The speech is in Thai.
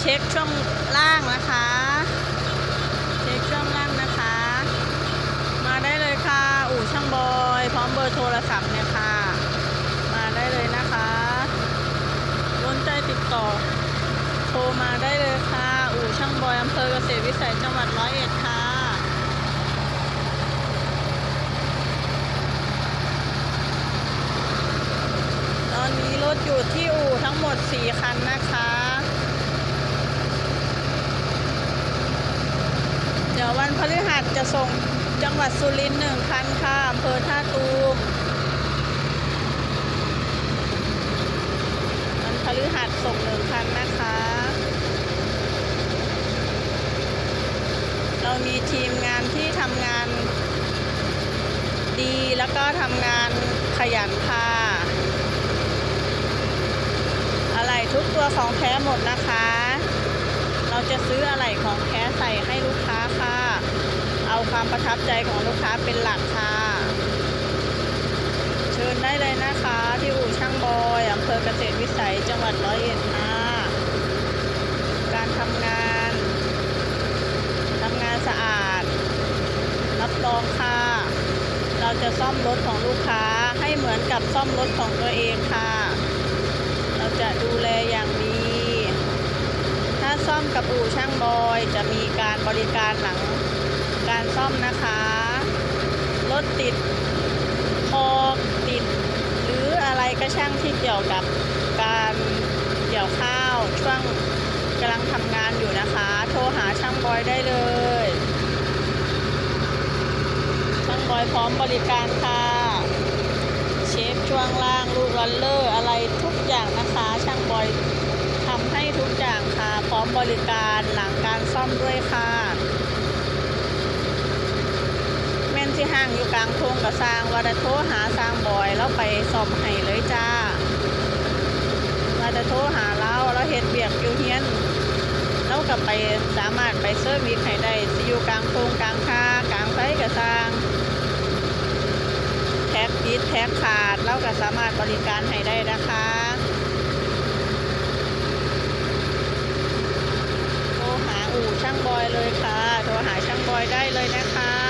เช็คช่วงล่างนะคะ เช็คช่วงล่างนะคะ มาได้เลยค่ะ อู่ช่างบอย พร้อมเบอร์โทรศัพท์เนี่ยค่ะ มาได้เลยนะคะสนใจติดต่อ โทรมาได้เลยค่ะ อู่ช่างบอยอำเภอเกษตรวิสัยจังหวัดร้อยเอ็ดค่ะตอนนี้รถอยู่ที่อู่ทั้งหมด4 วันพฤหัสจะส่งจังหวัดสุรินทร์หนึ่งคันค่ะอำเภอท่าตูมวันพฤหัสส่งหนึ่งคันนะคะ เรามีทีมงานที่ทำงานดีแล้วก็ทำงานขยันค่ะอะไรทุกตัวของแท้หมดนะคะ เราจะซื้ออะไรของแท้ใส่ค่ะ ความประทับใจของลูกค้าเป็นหลักค่ะเชิญได้เลยนะคะ ที่อู่ช่างบอยอำเภอเกษตรวิสัยจังหวัดร้อยเอ็ดค่ะการทำงานทำงานสะอาด รับรองค่ะ เราจะซ่อมรถของลูกค้าให้เหมือนกับซ่อมรถของตัวเองค่ะ เราจะดูแลอย่างดีถ้าซ่อมกับอู่ช่างบอยจะมีการบริการหลัง ซ่อมนะคะ รถติดคอติด หรืออะไรก็ช่างที่เกี่ยวกับการเกี่ยวข้าวช่วงกำลังทำงานอยู่นะคะ โทรหาช่างบอยได้เลย ช่างบอยพร้อมบริการค่ะ เชฟช่วงล่างลูกรันเลอร์อะไรทุกอย่างนะคะ ช่างบอยทำให้ทุกอย่างค่ะ พร้อมบริการหลังการซ่อมด้วยค่ะ แม่นที่ห้าง อยู่กลางทงกับสร้างว่าจะโทรหาสร้างบอยแล้วไปซ่อมให้เลยจ้าว่าจะโทรหาเราแล้วเฮ็ดเบียกอยู่เฮียนแล้วกับไปสามารถไปเซอร์วิสให้ได้สิอยู่กลางทงกลางคากลางไฟกับสร้างแท็กติดแท็กขาดเราก็สามารถบริการให้ได้นะคะโทรหาอู่ช่างบอยเลยค่ะโทรหาช่างบอยได้เลยนะคะ